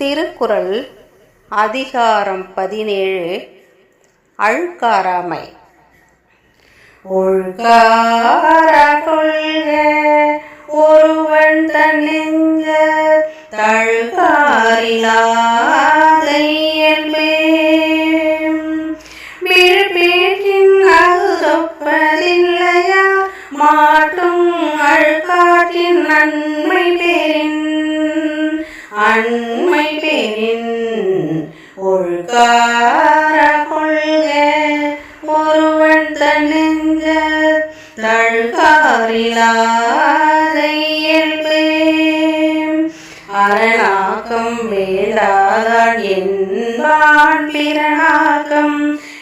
திருக்குறள் அதிகாரம் பதினேழு அழுக்காராமை ஒழுக்கார கொள்க ஒருவன் தன் நெஞ்ச தழுக்காரிலாதையல்மே அண்மை பெறின் ஒழுக்கார கொள்க ஒருவன் தன் தழ்காரிலாதை அரணாக்கம் வேண்டாதான் என்பான் பிறனாக்கம்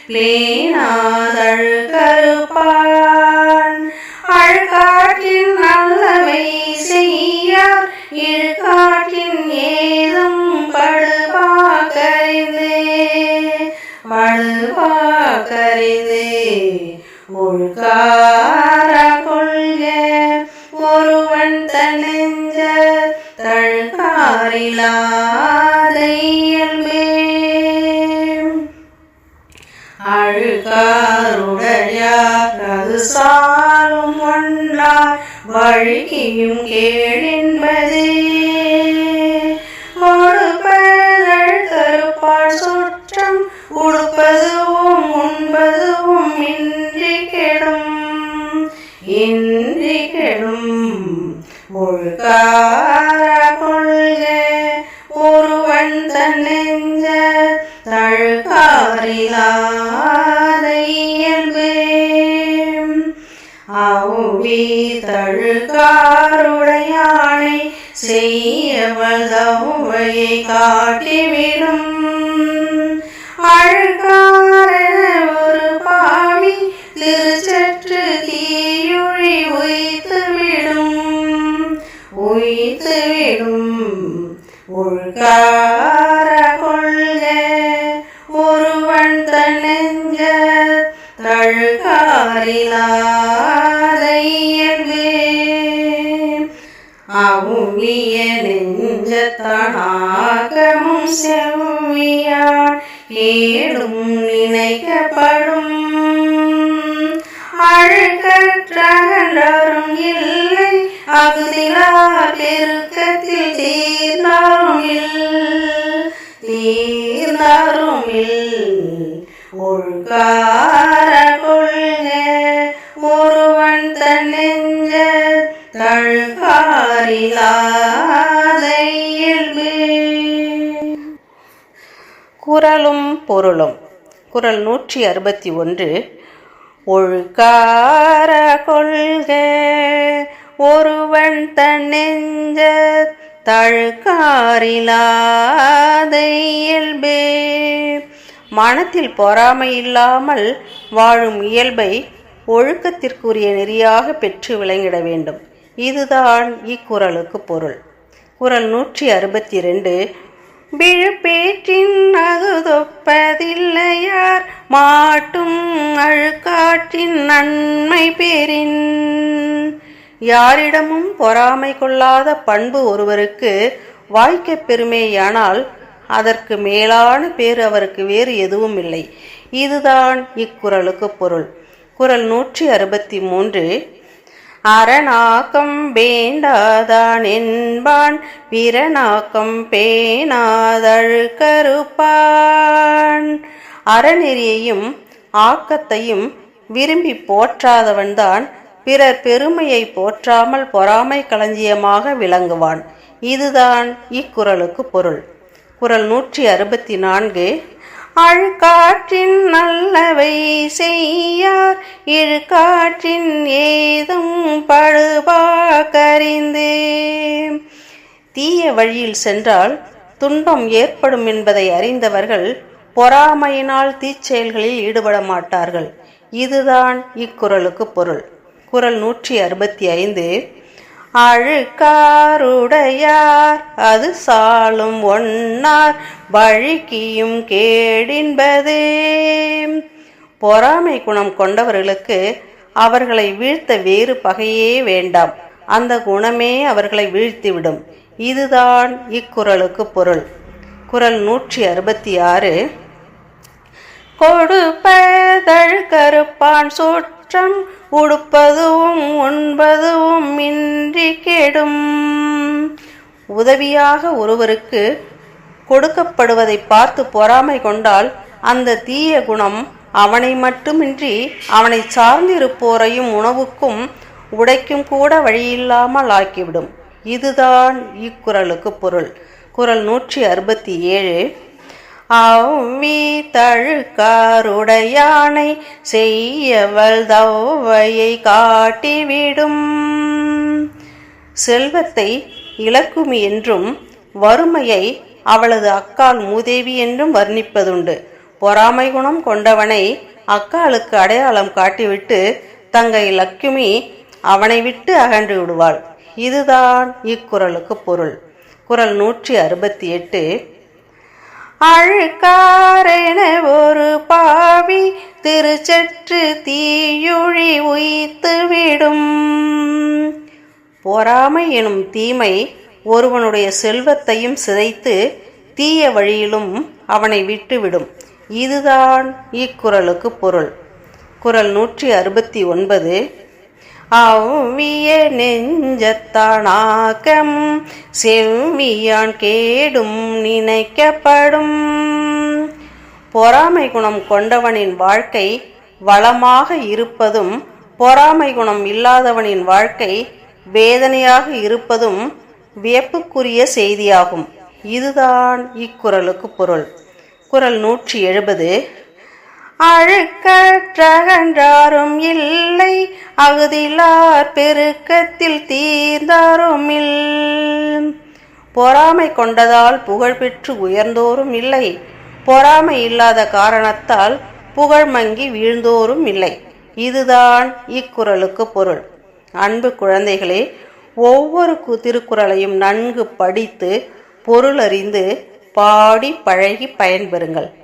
பிளேனாதழ் கருப்பான் அழ்காற்றின் கருதி. ஒழுக்கார கொள்க ஒருவன் தனெஞ்ச தழ்காரிலாதையல்பே அழுக்காருடையார் அது சாலும் ஒன்றார் வழுகியும் கேழின்பதே இன்றி கெடும் ஒழுக்கார கொள்க ஒருவன் தன் நெஞ்ச தழுக்காரிலாதையல்பே அவுவி தழுக்காருடையானை செய்யவதவையை காட்டிவிடும். அழுக்கார ஒருவன் தன் நெஞ்ச தழுகாரிலாதையல்வே செவ்வியார் ஏடும் நினைக்கப்படும். அழுக்கற்றகன்றாரும் இல்லை அகுதிலா பெருக்கத்தில் தீர்ந்தாரும் தீர்ந்தாரும் உள்கார கொள்க ஒருவன் தன் நெஞ்ச தழுக்காரிலாதையல்பே குரலும் பொருளும். குரல் நூற்றி அறுபத்தி ஒன்று. ஒழுக்கார கொள்க ஒருவன் தன் நெஞ்ச தழுக்காரிலாதையல்பே மனத்தில் பொறாமை இல்லாமல் வாழும் இயல்பை ஒழுக்கத்திற்குரிய நெறியாக பெற்று விளங்கிட வேண்டும். இதுதான் இக்குறளுக்கு பொருள். குரல் நூற்றி அறுபத்தி ரெண்டு விழுப்பேற்றின் அகுதொப்பதில்லையார் மாட்டும் அழுக்காற்றின் நன்மை பெறின் யாரிடமும் பொறாமை கொள்ளாத பண்பு ஒருவருக்கு வாய்க்கப் பெருமேயானால் அதற்கு மேலான பேர் அவருக்கு வேறு எதுவும் இல்லை. இதுதான் இக்குறளுக்கு பொருள். குரல் நூற்றி அறுபத்தி மூன்று. அரணாக்கம் வேண்டாதான் என்பான் பிறனாக்கம் பேணாதழுக்கருப்பான் அறநெறியையும் ஆக்கத்தையும் விரும்பி போற்றாதவன்தான் பிறர் பெருமையை போற்றாமல் பொறாமை களஞ்சியமாக விளங்குவான். இதுதான் இக்குறளுக்கு பொருள். குரல் நூற்றி அறுபத்தி நான்கு. அழுக்காற்றின் நல்லவை செய்யார் இழுக்காற்றின் ஏதும் பழுபாக்கறிந்தே தீய வழியில் சென்றால் துன்பம் ஏற்படும் என்பதை அறிந்தவர்கள் பொறாமையினால் தீச்செயல்களில் ஈடுபட மாட்டார்கள் இதுதான் இக்குறளுக்கு பொருள். குரல் நூற்றி அறுபத்தி ஐந்து. அழுக்காருடையார் அது சாலும் ஒன்னார் வழுக்கியும் கேடின்பதே. பொறாமை குணம் கொண்டவர்களுக்கு அவர்களை வீழ்த்த வேறு பகையே வேண்டாம். அந்த குணமே அவர்களை வீழ்த்திவிடும். இதுதான் இக்குறளுக்கு பொருள். குரல் நூற்றி அறுபத்தி ஆறு கொடுப்பதழ் கருப்பான் சோற்றம் உடுப்பதும் உண்பதும் இன்றி கெடும். உதவியாக ஒருவருக்கு கொடுக்கப்படுவதை பார்த்து பொறாமை கொண்டால் அந்த தீய குணம் அவனை மட்டுமின்றி அவனை சார்ந்திருப்போரையும் உணவுக்கும் உடைக்கும் கூட வழியில்லாமல் ஆக்கிவிடும். இதுதான் இக்குறளுக்கு பொருள். குறள் நூற்றி அறுபத்தி ஏழு. அவ்வி தழுக்காருடையானை செய்யவள் தவ்வையை காட்டிவிடும். செல்வத்தை இலக்குமி என்றும் வறுமையை அவளது அக்கால் மூதேவி என்றும் வர்ணிப்பதுண்டு. பொறாமை குணம் கொண்டவனை அக்காளுக்கு அடையாளம் காட்டிவிட்டு தங்கை லக்குமி அவனை விட்டு அகன்று விடுவாள். இதுதான் இக்குறளுக்கு பொருள். குறள் நூற்றி அறுபத்தி எட்டு அழுக்காரென ஒரு பாவி திருச்சற்று தீயுழி உய்த்துவிடும் பொறாமை எனும் தீமை ஒருவனுடைய செல்வத்தையும் சிதைத்து தீய வழியிலும் அவனை விட்டுவிடும். இதுதான் இக்குறளுக்கு பொருள். குறள் நூற்றி அறுபத்தி ஒன்பது அவ்விய நெஞ்சத்தானாக்கம் செவ்வியான் கேடும் நினைக்கப்படும். பொறாமை குணம் கொண்டவனின் வாழ்க்கை வளமாக இருப்பதும் பொறாமை குணம் இல்லாதவனின் வாழ்க்கை வேதனையாக இருப்பதும் வியப்புக்குரிய செய்தியாகும். இதுதான் இக்குறளுக்கு பொருள். குறள் நூற்றி எழுபது அழுக்கற்றகன்றாரும் இல்லை அகுதிலார் பெருக்கத்தில் தீர்ந்தாரும் இல். பொறாமை கொண்டதால் புகழ் பெற்று உயர்ந்தோரும் இல்லை பொறாமை இல்லாத காரணத்தால் புகழ் மங்கி வீழ்ந்தோரும் இல்லை. இதுதான் இக்குறளுக்கு பொருள். அன்பு குழந்தைகளே ஒவ்வொரு கு- திருக்குறளையும் நன்கு படித்து பொருளறிந்து பாடி பழகி பயன்பெறுங்கள்.